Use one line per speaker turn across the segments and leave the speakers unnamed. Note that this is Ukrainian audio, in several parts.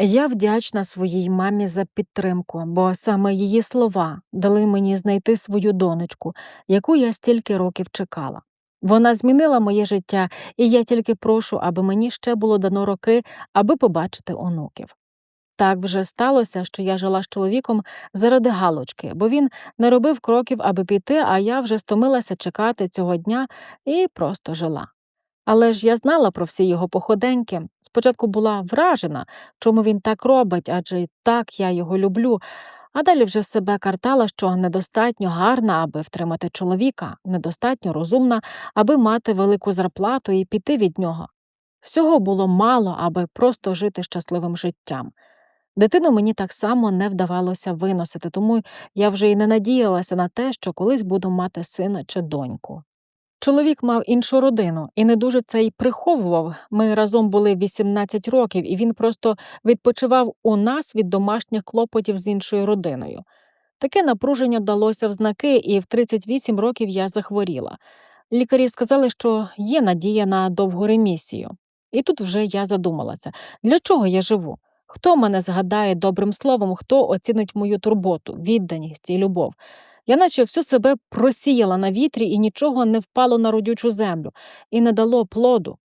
Я вдячна своїй мамі за підтримку, бо саме її слова дали мені знайти свою донечку, яку я стільки років чекала. Вона змінила моє життя, і я тільки прошу, аби мені ще було дано роки, аби побачити онуків. Так вже сталося, що я жила з чоловіком заради галочки, бо він не робив кроків, аби піти, а я вже стомилася чекати цього дня і просто жила. Але ж я знала про всі його походеньки. Спочатку була вражена, чому він так робить, адже й так я його люблю. А далі вже себе картала, що недостатньо гарна, аби втримати чоловіка, недостатньо розумна, аби мати велику зарплату і піти від нього. Всього було мало, аби просто жити щасливим життям. Дитину мені так само не вдавалося виносити, тому я вже й не надіялася на те, що колись буду мати сина чи доньку. Чоловік мав іншу родину і не дуже це й приховував. Ми разом були 18 років, і він просто відпочивав у нас від домашніх клопотів з іншою родиною. Таке напруження вдалося в знаки, і в 38 років я захворіла. Лікарі сказали, що є надія на довгу ремісію. І тут вже я задумалася, для чого я живу? Хто мене згадає добрим словом, хто оцінить мою турботу, відданість і любов? Я наче всю себе просіяла на вітрі і нічого не впало на родючу землю і не дало плоду.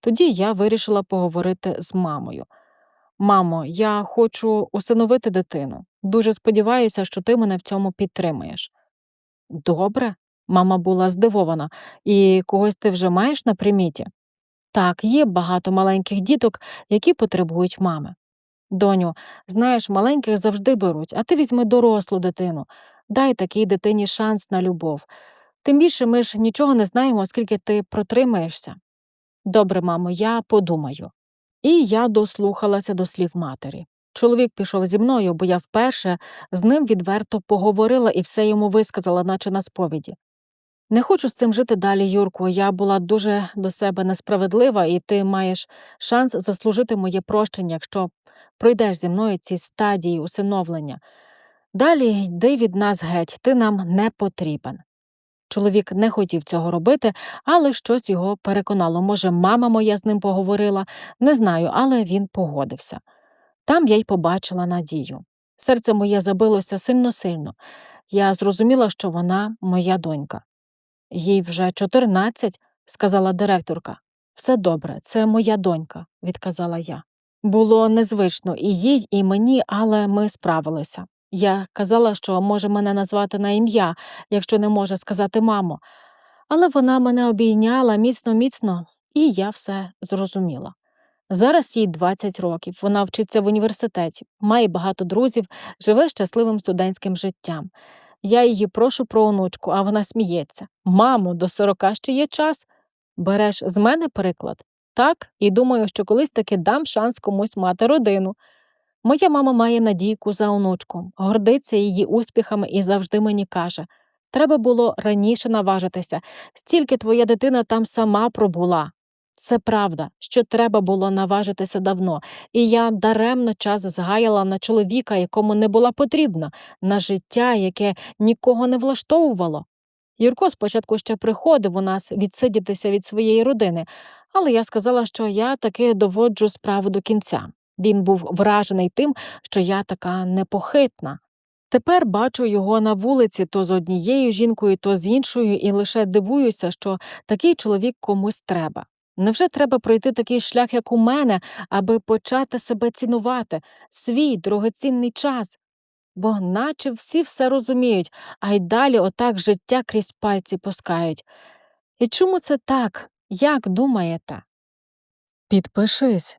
Тоді я вирішила поговорити з мамою. Мамо, я хочу усиновити дитину. Дуже сподіваюся, що ти мене в цьому підтримаєш. Добре, мама була здивована, і когось ти вже маєш на приміті? Так, є багато маленьких діток, які потребують мами. Доню, знаєш, маленьких завжди беруть, а ти візьми дорослу дитину. Дай такій дитині шанс на любов. Тим більше ми ж нічого не знаємо, скільки ти протримаєшся. Добре, мамо, я подумаю. І я дослухалася до слів матері. Чоловік пішов зі мною, бо я вперше з ним відверто поговорила і все йому висказала, наче на сповіді. Не хочу з цим жити далі, Юрку. Я була дуже до себе несправедлива, і ти маєш шанс заслужити моє прощення, якщо пройдеш зі мною ці стадії усиновлення. Далі йди від нас геть, ти нам не потрібен. Чоловік не хотів цього робити, але щось його переконало. Може, мама моя з ним поговорила, не знаю, але він погодився. Там я й побачила надію. Серце моє забилося сильно сильно. Я зрозуміла, що вона моя донька. Їй вже чотирнадцять, сказала директорка. Все добре, це моя донька, відказала я. Було незвично і їй, і мені, але ми справилися. Я казала, що може мене назвати на ім'я, якщо не може сказати мамо. Але вона мене обійняла міцно міцно, і я все зрозуміла. Зараз їй 20 років, вона вчиться в університеті, має багато друзів, живе щасливим студентським життям. Я її прошу про онучку, а вона сміється. Мамо, до сорока ще є час. Береш з мене приклад? Так, і думаю, що колись таки дам шанс комусь мати родину. Моя мама має надійку за онучку, гордиться її успіхами і завжди мені каже треба було раніше наважитися, стільки твоя дитина там сама пробула. Це правда, що треба було наважитися давно, і я даремно час згаяла на чоловіка, якому не була потрібна, на життя, яке нікого не влаштовувало. Юрко спочатку ще приходив у нас відсидітися від своєї родини, але я сказала, що я таки доводжу справу до кінця. Він був вражений тим, що я така непохитна. Тепер бачу його на вулиці то з однією жінкою, то з іншою, і лише дивуюся, що такий чоловік комусь треба. Невже треба пройти такий шлях, як у мене, аби почати себе цінувати, свій дорогоцінний час? Бо наче всі все розуміють, а й далі отак життя крізь пальці пускають. І чому це так? Як думаєте? Підпишись,